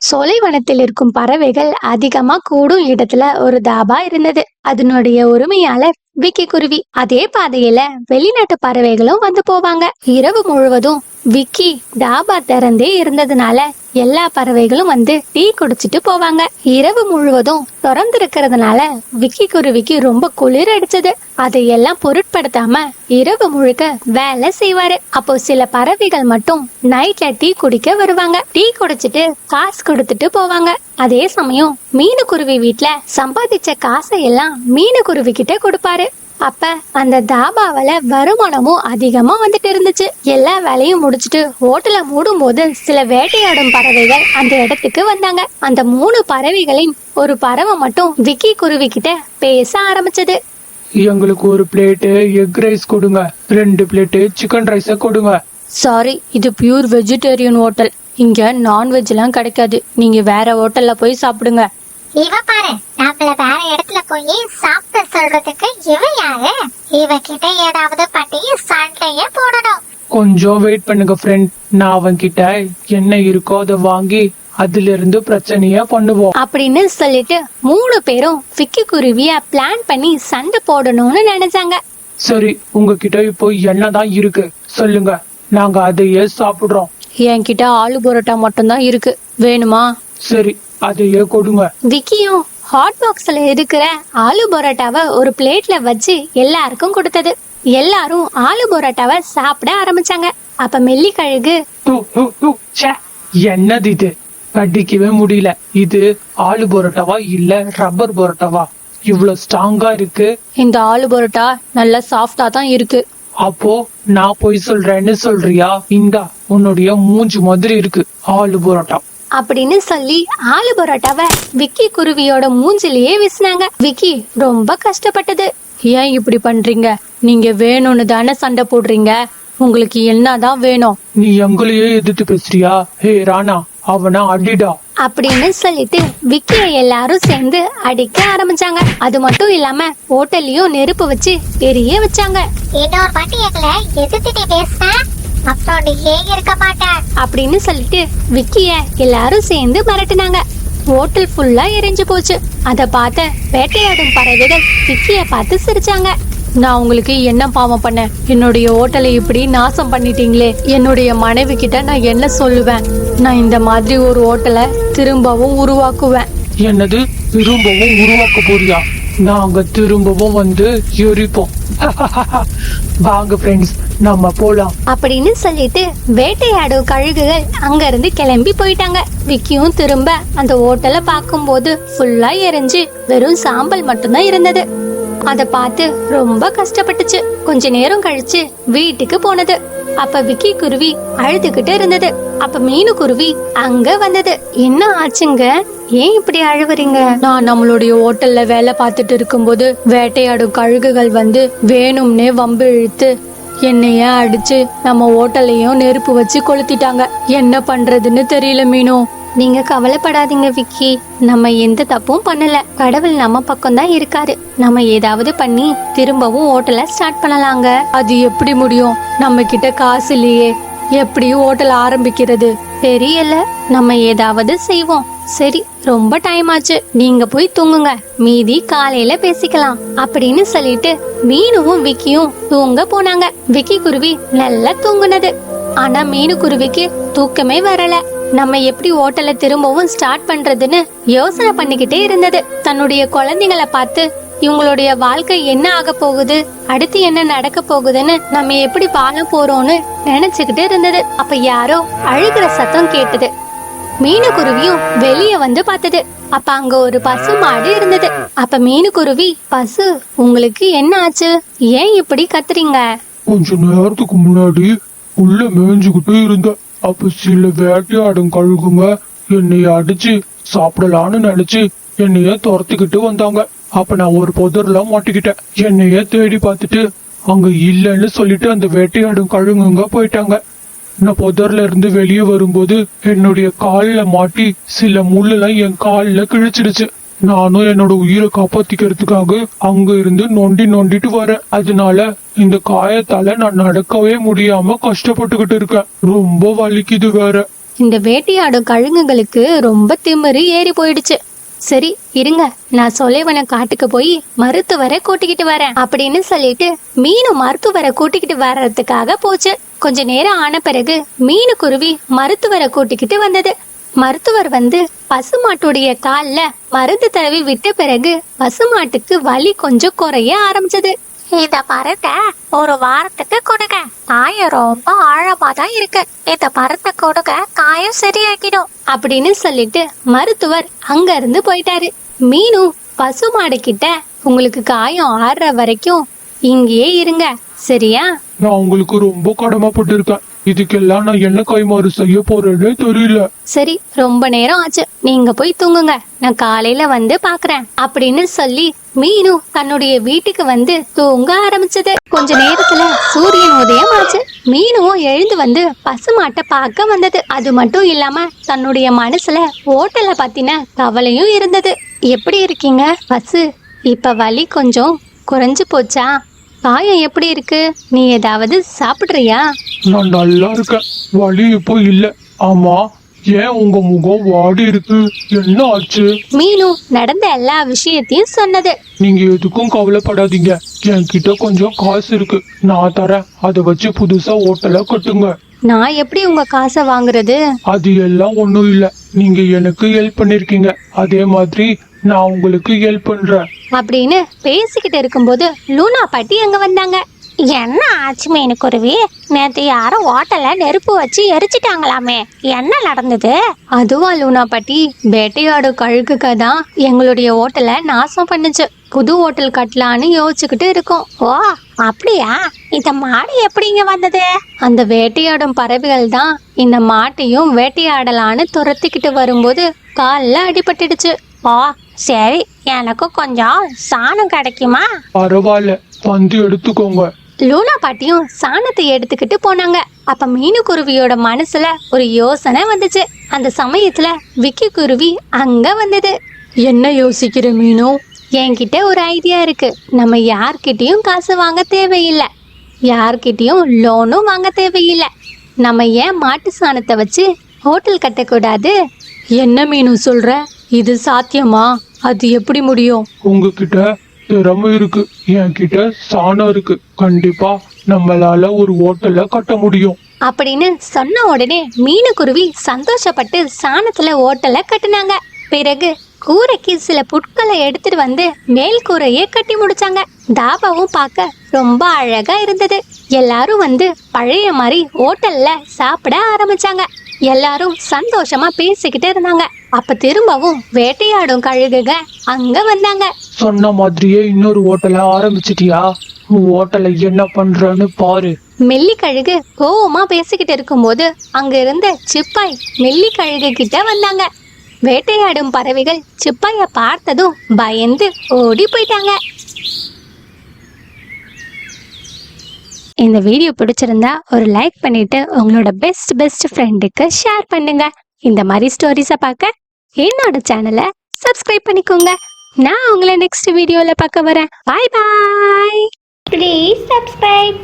சொலைவனத்தில் இருக்கும் பறவைகள் அதிகமா கூடும் இடத்துல ஒரு தாபா இருந்தது. அதனுடைய உரிமையாளர் விக்கி குருவி அதே பாதையில வெளிநாட்டு பறவைகளும் வந்து போவாங்க. இரவு முழுவதும் விக்கி தாபா திறந்தே இருந்ததுனால எல்லா பறவைகளும் வந்து டீ குடிச்சிட்டு போவாங்க. இரவு முழுவதும் திறந்து இருக்கிறதுனால விக்கி குருவிக்கு ரொம்ப குளிர் அடிச்சது. அதையெல்லாம் பொருட்படுத்தாம இரவு முழுக்க வேலை செய்வாரு. அப்போ சில பறவைகள் மட்டும் நைட்ல டீ குடிக்க வருவாங்க. டீ குடிச்சிட்டு காசு கொடுத்துட்டு போவாங்க. அதே சமயம் மீனுக்குருவி வீட்டுல சம்பாதிச்ச காசை எல்லாம் மீனுக்குருவி கிட்ட கொடுப்பாரு. அப்ப அந்த தாபாவில வருமானமும் அதிகமா வந்துட்டு இருந்துச்சு. எல்லா வேலையும் முடிச்சிட்டு ஹோட்டல மூடும் போது சில வேட்டையாடும் பறவைகள் அந்த இடத்துக்கு வந்தாங்க. அந்த மூணு பறவைகளின் ஒரு பறவை மட்டும் விக்கி குருவி கிட்ட பேச ஆரம்பிச்சது. எங்களுக்கு ஒரு பிளேட்டு எக் ரைஸ் கொடுங்க. ரெண்டு பிளேட்டு சிக்கன் ரைஸ கொடுங்க. சாரி இது பியூர் வெஜிடேரியன் ஹோட்டல். இங்க நான்வெஜ் எல்லாம் கிடைக்காது. நீங்க வேற ஹோட்டல்ல போய் சாப்பிடுங்க. இவ பாரு நம்மள வேற இடத்துல போய் சாப்பிட சொல்றதுக்கு இவ யாரு? இவகிட்ட ஏதாவது பண்ணி சண்டைய போடணும். கொஞ்சம் வெயிட் பண்ணுங்க ஃப்ரெண்ட் நான் அவன்கிட்ட என்ன இருக்கோ அதை வாங்கி அதுல இருந்து பிரச்சனையா பண்ணுவோம். அப்படின்னு சொல்லிட்டு மூணு பேரும் விக்கி குருவிய பிளான் பண்ணி சண்டை போடணும்னு நினைச்சாங்க. சரி உங்ககிட்ட இப்போ என்னதான் இருக்கு? சொல்லுங்க. நாங்க அதையே சாப்பிடுறோம். என்கிட்ட ஆலு பரோட்டா மட்டும்தான் இருக்கு. வேணுமா? சரி அதையே கொடுங்க. விக்கியும் ஹாட் பாக்ஸ்ல இருக்கிற ஆலு பரோட்டாவை ஒரு பிளேட்ல வச்சு எல்லாருக்கும் கொடுத்தது. எல்லாரும் ஆலு பரோட்டாவை சாப்பிட ஆரம்பிச்சாங்க. அப்ப மெல்லி கழுகு. என்னது இது? கடிக்கவே முடியல. இது ஆலு பரோட்டாவா இல்ல ரப்பர் பரோட்டாவா? இவ்வளவு ஸ்ட்ராங்கா இருக்கு. இந்த ஆலு பரோட்டா நல்லா சாஃப்டா தான் இருக்கு. அப்போ நான் போய் சொல்றேன்னு சொல்றியா? இந்தா உன்னுடைய மூஞ்சி மாதிரி இருக்கு ஆலு பரோட்டா. அப்படின்னு சொல்லி ஆலு பரோட்டாவை விக்கி குருவியோட மூஞ்சிலேயே வீசினாங்க. விக்கி ரொம்ப கஷ்டப்பட்டது. ஏன் இப்படி பண்றீங்க? நீங்க வேணும்னு தானே சண்டை போடுறீங்க. உங்களுக்கு என்னதான் வேணும்? நீ எங்களையே எதிர்த்து பேசுறியா? ஹே ராணா அவனா அடிடா. அப்படின்னு சொல்லிட்டு விக்கிய எல்லாரும் சேர்ந்து அடிக்க ஆரம்பிச்சாங்க. அது மட்டும் இல்லாம ஹோட்டல்லையும் நெருப்பு வச்சு எரிய வச்சாங்க. இன்னொரு வாட்டி எங்களை எதிர்த்துட்டு பேசின? ஏன் இருக்க மாட்ட அப்படின்னு சொல்லிட்டு விக்கிய எல்லாரும் சேர்ந்து மிரட்டினாங்க. ஹோட்டல் ஃபுல்லா எரிஞ்சு போச்சு. அத பார்த்த வேட்டையாடும் பறவைகள் விக்கிய பார்த்து சிரிச்சாங்க. நான் உங்களுக்கு என்ன பாவம் பண்ணேன் என்னுடைய ஹோட்டலை இப்படி நாசம் பண்ணிட்டீங்களே. என்னுடைய மனைவி கிட்ட நான் என்ன சொல்லுவேன்? நான் இந்த மாதிரி ஒரு ஹோட்டலை திரும்பவும் உருவாக்குவேன். என்னது? திரும்பவும் உருவாக்க போறியா? நாங்க திரும்பவும் வந்து எரிப்போம். வாங்க ஃப்ரெண்ட்ஸ் நம்ம போலாம். அப்படின்னு சொல்லிட்டு வேட்டையாடும் கழுகுகள் அங்க இருந்து கிளம்பி போயிட்டாங்க. விக்கியும் திரும்ப அந்த ஓட்டலை பார்க்கும்போது ஃபுல்லா எரிஞ்சு வெறும் சாம்பல் மட்டும்தான் இருந்தது. அத பார்த்து ரொம்ப கஷ்டப்பட்டுச்சு. கொஞ்ச நேரம் கழிச்சு வீட்டுக்கு போனது. அப்ப விக்கி குருவி அழுதுகிட்டு இருந்தது. அப்ப மீனு குருவி அங்க வந்தது. என்ன ஆச்சுங்க? ஏன் இப்படி அழுவுறீங்க நான் நம்மளுடைய ஹோட்டல்ல வேலை பார்த்துட்டு இருக்கும்போது வேட்டையாடும் கழுகுகள் வந்து வேணும்னே வம்பு இழுத்து என்னைய அடிச்சு நம்ம ஹோட்டலையும் நெருப்பு வச்சு கொளுத்திட்டாங்க. என்ன பண்றதுன்னு தெரியல மீனு. நீங்க கவலைப்படாதீங்க விக்கி. நம்ம எந்த தப்பும் பண்ணல. கடவுள் நம்ம பக்கம் தான் இருக்காரு. நம்ம ஏதாவது பண்ணி திரும்பவும் ஹோட்டலை ஸ்டார்ட் பண்ணலாங்க. அது எப்படி முடியும்? நம்ம கிட்ட காசு இல்லையே. எப்படி ஹோட்டல் ஆரம்பிக்கிறது? தெரியல. நம்ம ஏதாவது செய்வோம். சரி ரொம்ப டைம் ஆச்சு. நீங்க போய் தூங்குங்க. மீதி காலையில பேசிக்கலாம். அப்படின்னு சொல்லிட்டு மீனுவும் விக்கியும் தூங்க போனாங்க. விக்கி குருவி நல்லா தூங்குனது. ஆனா மீனு குருவிக்கு தூக்கமே வரல. நம்ம எப்படி ஓட்டலை திரும்பவும் ஸ்டார்ட் பண்றதுன்னு யோசனை பண்ணிக்கிட்டே இருந்தது. தன்னுடைய குழந்தைங்களை பார்த்து இவங்களுடைய வாழ்க்கை என்ன ஆக போகுது? அடுத்து என்ன நடக்க போகுதுன்னு நம்ம எப்படி வாழ போறோம்னு நினைச்சுக்கிட்டு இருந்தது. அப்ப யாரோ அழுகிற சத்தம் கேட்டது. மீனுக்குருவியும் வெளிய வந்து பார்த்தது. அப்ப அங்க ஒரு பசு மாடு இருந்தது. அப்ப மீனுக்குருவி பசு உங்களுக்கு என்ன ஆச்சு? ஏன் இப்படி கத்துறீங்க? கொஞ்ச நேரத்துக்கு முன்னாடி உள்ள மேய்ஞ்சுக்கிட்டு இருந்த. அப்ப சில வேட்டையாடும் கழுகுங்க என்னைய அடிச்சு சாப்பிடலான்னு நினைச்சு என்னைய துரத்திக்கிட்டு வந்தாங்க. அப்ப நான் ஒரு புதர்ல மாட்டிக்கிட்டேன். என்னையே தேடி பார்த்துட்டு அங்க இல்லைன்னு சொல்லிட்டு அந்த வேட்டையாடும் கழுங்குங்க போயிட்டாங்க. நான் புதர்ல இருந்து வெளியே வரும்போது என்னுடைய காலில் மாட்டி சில முள்ளெல்லாம் என் கால்ல கிழிச்சிடுச்சு. நானும் என்னோட உயிரை காப்பாத்திக்கிறதுக்காக அங்க இருந்து நொண்டி நொண்டிட்டு வரேன். அதனால இந்த காயத்தால நான் நடக்கவே முடியாம கஷ்டப்பட்டுக்கிட்டு இருக்கேன். ரொம்ப வலிக்குது வேற. இந்த வேட்டையாடும் கழுகுங்களுக்கு ரொம்ப திமிரு ஏறி போயிடுச்சு. சரி இருங்க. நான் சொலைவன காட்டுக்கு போய் மருத்துவரை கூட்டிக்கிட்டு வரேன் அப்படின்னு சொல்லிட்டு மீனு மருத்துவரை கூட்டிக்கிட்டு வர்றதுக்காக போச்சு. கொஞ்ச நேரம் ஆன பிறகு மீனு குருவி மருத்துவரை கூட்டிக்கிட்டு வந்தது. மருத்துவர் வந்து பசுமாட்டுடைய கால்ல மருந்து தடவி விட்ட பிறகு பசுமாட்டுக்கு வலி கொஞ்சம் குறைய ஆரம்பிச்சது. இந்த மருந்தை ஒரு வாரத்துக்கு கொடுங்க. காயம் ரொம்ப ஆழமா தான் இருக்கு. இந்த மருந்தை கொடுங்க. காயம் சரியாக்கிடும் அப்படின்னு சொல்லிட்டு மருத்துவர் அங்க இருந்து போயிட்டாரு மீனும் பசுமாடு கிட்ட உங்களுக்கு காயம் ஆடுற வரைக்கும் இங்கேயே இருங்க. சரியா? நான் உங்களுக்கு ரொம்ப கடமைப்பட்டிருக்கேன். இதுக்கெல்லாம் நான் என்ன கைமாறு செய்ய போறேன்னே தெரியல. சரி ரொம்ப நேரம் ஆச்சு. நீங்க போய் தூங்குங்க. நான் காலையில வந்து பாக்குறேன் அப்படின்னு சொல்லி மீனு தன்னுடைய வீட்டுக்கு வந்து தூங்க ஆரம்பிச்சது. கொஞ்ச நேரத்துல சூரியன் உதயம் ஆச்சு. மீனுவும் எழுந்து வந்து பசுமாட்டை பார்க்க வந்தது. அது மட்டும் இல்லாம தன்னுடைய மனசுல ஓட்டலை பத்தின கவலையும் இருந்தது. எப்படி இருக்கீங்க பசு? இப்ப வலி கொஞ்சம் குறைஞ்சு போச்சா? காயம் எப்படி இருக்கு? நீ ஏதாவது சாப்பிடுறியா? நான் நல்லா இருக்கேன். வலி இப்போ இல்ல. ஆமா ஏன் உங்க முகம் வாடி இருக்கு? என்ன ஆச்சு? மீனு நடந்த எல்லா விஷயத்தையும் சொன்னது. நீங்க எதுக்கும் கவலைப்படாதீங்க. என்கிட்ட கொஞ்சம் காசு இருக்கு. நான் தரேன். அதை வச்சு புதுசா ஓட்டலை கட்டுங்க. நான் எப்படி உங்க காசை வாங்குறது? அது எல்லாம் ஒண்ணும் இல்ல. நீங்க எனக்கு ஹெல்ப் பண்ணிருக்கீங்க. அதே மாதிரி நான் உங்களுக்கு ஹெல்ப் பண்றேன். அப்படின்னு பேசிக்கிட்டு இருக்கும்போது லூனா பாட்டி அங்கே வந்தாங்க. என்ன ஆச்சு மீனுக்குருவி நேற்று யாரும் ஓட்டல நெருப்பு வச்சு எரிச்சிட்டாங்களாமே. என்ன நடந்தது? அதுவா லூனா பாட்டி வேட்டையாடு கழுகுக்க தான் எங்களுடைய ஹோட்டலை நாசம் பண்ணுச்சு. புது ஹோட்டல் கட்டலான்னு யோசிச்சுக்கிட்டு இருக்கோம். ஓ அப்படியா? இந்த மாடு எப்படி இங்க வந்தது? அந்த வேட்டையாடும் பறவைகள் தான் இந்த மாட்டையும் வேட்டையாடலான்னு துரத்திக்கிட்டு வரும்போது காலில் அடிபட்டுடுச்சு. ஆ சரி எனக்கும் கொஞ்சம் சாணம் கிடைக்குமா? பரவாயில்ல வந்து எடுத்துக்கோங்க. லூனா பாட்டியும் சாணத்தை எடுத்துக்கிட்டு போனாங்க. அப்ப மீனு குருவியோட மனசுல ஒரு யோசனை வந்துச்சு. அந்த சமயத்துல விக்கி குருவி அங்க வந்தது. என்ன யோசிக்கிற மீனு? என்கிட்ட ஒரு ஐடியா இருக்கு. நம்ம யார்கிட்டயும் காசு வாங்க தேவையில்லை. யார்கிட்டயும் லோனும் வாங்க தேவையில்லை. நம்ம ஏன் மாட்டு சாணத்தை வச்சு ஹோட்டல் கட்டக்கூடாது? என்ன மீனு சொல்ற? இது சாத்தியமா? அது எப்படி முடியும்? உங்ககிட்ட திறமை இருக்கு என்கிட்ட சாணம் இருக்கு. கண்டிப்பா நம்மளால ஒரு ஓட்டலை கட்ட முடியும். அப்படின்னு சொன்ன உடனே மீனுக்குருவி சந்தோஷப்பட்டு சாணத்துல ஓட்டலை கட்டுனாங்க. பிறகு கூரைக்கு சில புட்களை எடுத்துட்டு வந்து மேல் கூரையே கட்டி முடிச்சாங்க. தாபாவும் பார்க்க ரொம்ப அழகா இருந்தது. எல்லாரும் வந்து பழைய மாதிரி ஹோட்டல்ல சாப்பிட ஆரம்பிச்சாங்க. எல்லாரும் சந்தோஷமா பேசிக்கிட்டு இருந்தாங்க. அப்ப திரும்பவும் வேட்டையாடும் கழுகுக அங்க வந்தாங்க. சொன்ன மாதிரியே இன்னொரு ஓட்டலை ஆரம்பிச்சிட்டியா? உன் ஓட்டலை என்ன பண்றன்னு பாரு. மெல்லி கழுகு கோவமா பேசிக்கிட்டு இருக்கும்போது அங்க இருந்த சிப்பாய் மெல்லி கழுகு கிட்ட வந்தாங்க. வேட்டையாடும் பறவைகள் சிப்பாய பார்த்ததும் பயந்து ஓடி போயிட்டாங்க. இந்த வீடியோ பிடிச்சிருந்தா ஒரு லைக் பண்ணிட்டு உங்களோட பெஸ்ட் பெஸ்ட் ஃப்ரெண்டுக்கு ஷேர் பண்ணுங்க. இந்த மாதிரி ஸ்டோரிஸை பார்க்க என்னோட சேனலை சப்ஸ்கிரைப் பண்ணிக்கோங்க. நான் உங்களை நெக்ஸ்ட் வீடியோல பார்க்க வரேன் பாய் பாய் ப்ளீஸ் சப்ஸ்கிரைப்